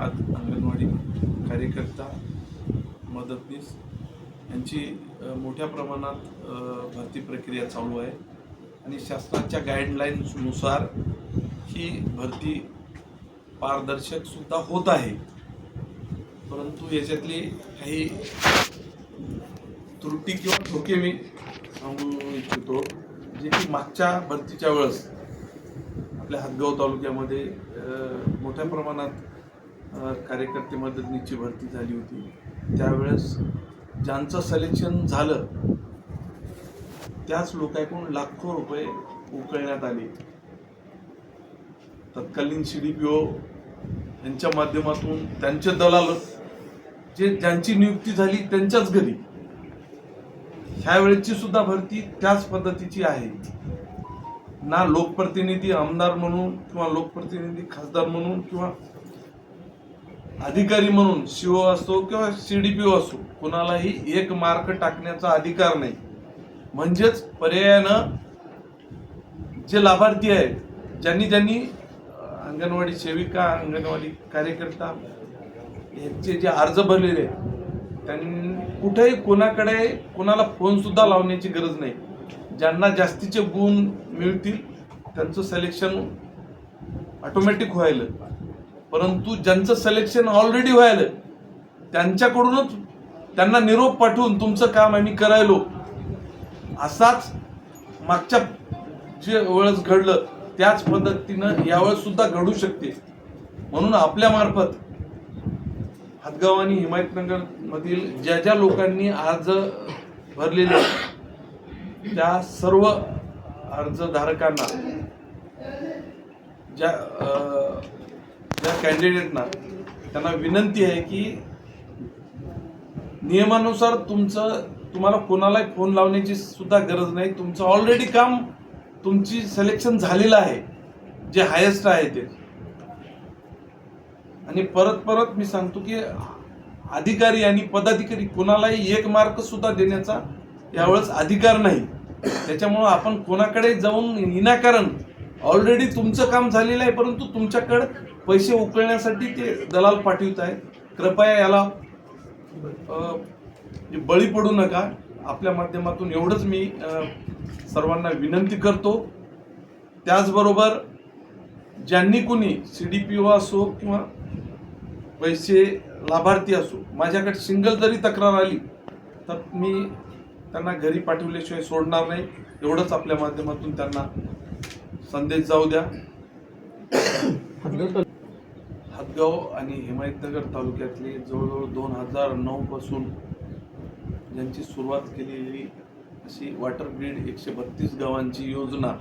अंगणवाडी कार्यकर्ता मदतनीस यांची मोठ्या प्रमाणात भरती प्रक्रिया चालू आहे. आणि शासनाच्या गाईडलाईन्सनुसार ही भरती पारदर्शकसुद्धा होत आहे. परंतु याच्यातली काही त्रुटी किंवा धोके मी सांगू इच्छितो जे की मागच्या भरतीच्या वेळेस आपल्या हातगाव तालुक्यामध्ये मोठ्या प्रमाणात कार्यकर्ते मदतनीची भरती झाली होती. त्यावेळेस ज्यांचं सलेक्शन झालं त्याच लोकांकडून लाखो रुपये उकळण्यात आले. तत्कालीन सी डी पी ओ यांच्या माध्यमातून त्यांचे दलाल जे ज्यांची नियुक्ती झाली त्यांच्याच घरी. ह्यावेळेची सुद्धा भरती त्याच पद्धतीची आहे. ना लोकप्रतिनिधी आमदार म्हणून किंवा लोकप्रतिनिधी खासदार म्हणून किंवा अधिकारी म्हणून सीओ असो किंवा सी डी पी ओ असो कोणालाही एक मार्क टाकण्याचा अधिकार नाही. म्हणजेच पर्यायानं जे लाभार्थी आहेत ज्यांनी ज्यांनी अंगणवाडी सेविका अंगणवाडी कार्यकर्ता यांचे जे अर्ज भरलेले आहेत त्यांनी कुठेही कोणाकडे कोणाला फोनसुद्धा लावण्याची गरज नाही. ज्यांना जास्तीचे गुण मिळतील त्यांचं सिलेक्शन ऑटोमॅटिक व्हायला. परंतु ज्यांचं सिलेक्शन ऑलरेडी व्हायलं त्यांच्याकडूनच त्यांना निरोप पाठवून तुमचं काम आम्ही करायलो. असाच मागच्या जे वेळेस घडलं त्याच पद्धतीनं यावेळेस सुद्धा घडू शकते. म्हणून आपल्या मार्फत हातगाव आणि हिमायतनगर मधील ज्या ज्या लोकांनी अर्ज भरलेले आहेत, त्या सर्व अर्जधारकांना ज्या या कॅन्डिडेटना त्यांना विनंती आहे की नियमानुसार तुमचं तुम्हाला कोणालाही फोन लावण्याची सुद्धा गरज नाही. तुमचं ऑलरेडी काम तुमची सिलेक्शन झालेलं आहे. जे हायेस्ट आहे ते. आणि परत परत मी सांगतो की अधिकारी आणि पदाधिकारी कोणालाही एक मार्क सुद्धा देण्याचा यावेळेस अधिकार नाही. त्याच्यामुळं आपण कोणाकडे जाऊन विनाकारण ऑलरेडी तुमचं काम झालेलं आहे परंतु तुमच्याकडं पैसे उकळण्यासाठी ते दलाल पाठवित आहे कृपया याला अ, जे बळी पडू नका. आपल्या माध्यमातून एवढंच मी सर्वांना विनंती करतो. त्याचबरोबर ज्यांनी कुणी सी डी पी ओ असो किंवा पैसे लाभार्थी असो माझ्याकडे सिंगल जरी तक्रार आली तर मी त्यांना घरी पाठवल्याशिवाय सोडणार नाही. एवढंच आपल्या माध्यमातून त्यांना संदेश जाऊ द्या. हातगाव आणि हिमायतनगर तालुक्यातले जवळजवळ दोन हजार नऊपासून ज्यांची सुरुवात केलेली अशी वॉटर ग्रीड एकशे बत्तीस गावांची योजना